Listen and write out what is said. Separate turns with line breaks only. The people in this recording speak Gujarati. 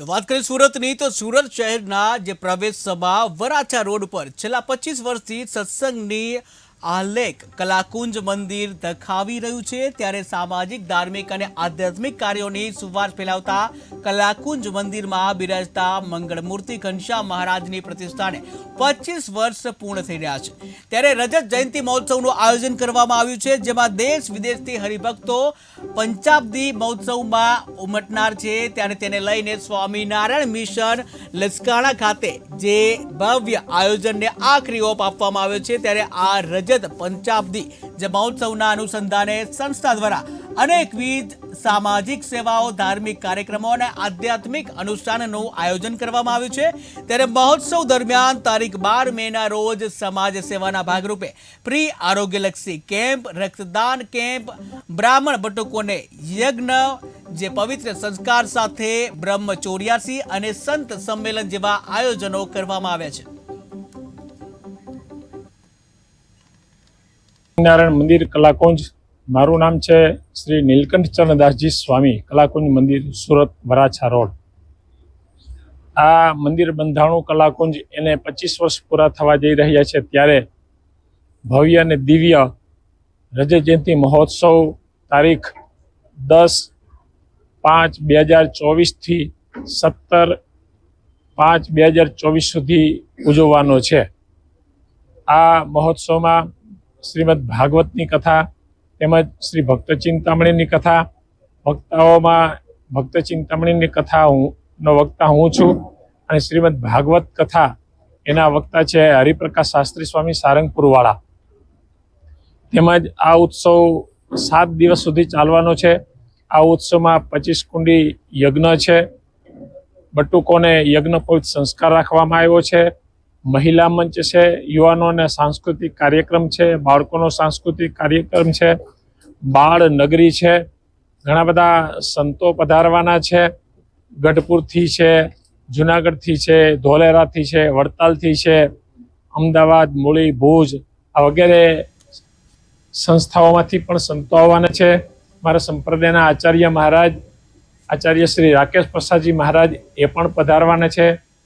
તો વાત કરીએ સુરતની, તો સુરત શહેરના જે પ્રવેશ સભા વરાછા રોડ પર છેલ્લા પચીસ વર્ષથી સત્સંગની આલેખ કલાકુંજ મંદિર ધખાવી રહ્યું છે. ત્યારે સામાજિક, ધાર્મિક અને આધ્યાત્મિક કાર્યોની સુવાસ ફેલાવતા કલાકુંજ મંદિરમાં બિરાજતા મંગળમૂર્તિ ઘનશ્યામ મહારાજની પ્રતિષ્ઠાને પચીસ વર્ષ પૂર્ણ થઈ રહ્યા છે. ત્યારે રજત જયંતિ મહોત્સવનું આયોજન કરવામાં આવ્યું છે, જેમાં દેશ વિદેશથી હરિભક્તો પંચાબ્દી મહોત્સવમાં ઉમટનાર છે. ત્યારે તેને લઈને સ્વામિનારાયણ મિશન લસકાણા ખાતે જે ભવ્ય આયોજનને આખરી ઓપ આપવામાં આવ્યો છે. ત્યારે આ રજત પંચાબ્દી જે મહોત્સવના અનુસંધાને સંસ્થા દ્વારા અનેકવિધ સામાજિક સેવાઓ, ધાર્મિક કાર્યક્રમો અને આધ્યાત્મિક અનુષ્ઠાનનું આયોજન કરવામાં આવ્યું છે. ત્યારે મહોત્સવ દરમિયાન તારીખ બાર મેના રોજ સમાજ સેવાના ભાગરૂપે પ્રી આરોગ્યલક્ષી કેમ્પ, રક્તદાન કેમ્પ, બ્રાહ્મણ બટુકોને યજ્ઞ, જે પવિત્ર સંસ્કાર સાથે બ્રહ્મ ચોર્યાસી અને સંત સંમેલન જેવા આયોજનો કરવામાં આવ્યા છે.
નારાયણ મંદિર કલાકુંજ. મારું નામ છે શ્રી નીલકંઠ ચરણદાસજી સ્વામી, કલાકુંજ મંદિર, સુરત, વરાછા રોડ. આ મંદિર બંધાણું કલાકુંજ એને પચીસ વર્ષ પૂરા થવા જઈ રહ્યા છે ત્યારે ભવ્ય અને દિવ્ય રજત જયંતિ મહોત્સવ તારીખ દસ પાંચ બે હજાર ચોવીસથી સત્તર પાંચ બે હજાર ચોવીસ સુધી ઉજવવાનો છે. આ મહોત્સવમાં શ્રીમદ ભાગવતની કથા તેમજ શ્રી ભક્ત ચિંતામણીની કથા. વક્તાઓમાં ભક્ત ચિંતામણીની કથા હું, નો વક્તા હું છું અને શ્રીમદ ભાગવત કથા એના વક્તા છે હરિપ્રકાશ શાસ્ત્રી સ્વામી સારંગપુરવાળા. તેમજ આ ઉત્સવ સાત દિવસ સુધી ચાલવાનો છે. આ ઉત્સવમાં પચીસ કુંડી યજ્ઞ છે. બટુકોને યજ્ઞપવિત સંસ્કાર રાખવામાં આવ્યો છે. મહિલા મંચ છે, યુવાનોને સાંસ્કૃતિક કાર્યક્રમ છે, બાળકોનો સાંસ્કૃતિક કાર્યક્રમ છે, બાળ નગરી છે, ઘણા બધા સંતો પધારવાના છે, ગઢપુરથી છે, જુનાગઢથી છે, ધોલેરાથી છે, વડતાલથી છે, અમદાવાદ, મૂળી, ભુજ, આ વગેરે સંસ્થાઓમાંથી પણ સંતો આવવાના છે. મારા સંપ્રદાયના આચાર્ય મહારાજ, આચાર્ય શ્રી રાકેશ પ્રસાદજી મહારાજ એ પણ પધારવાના છે.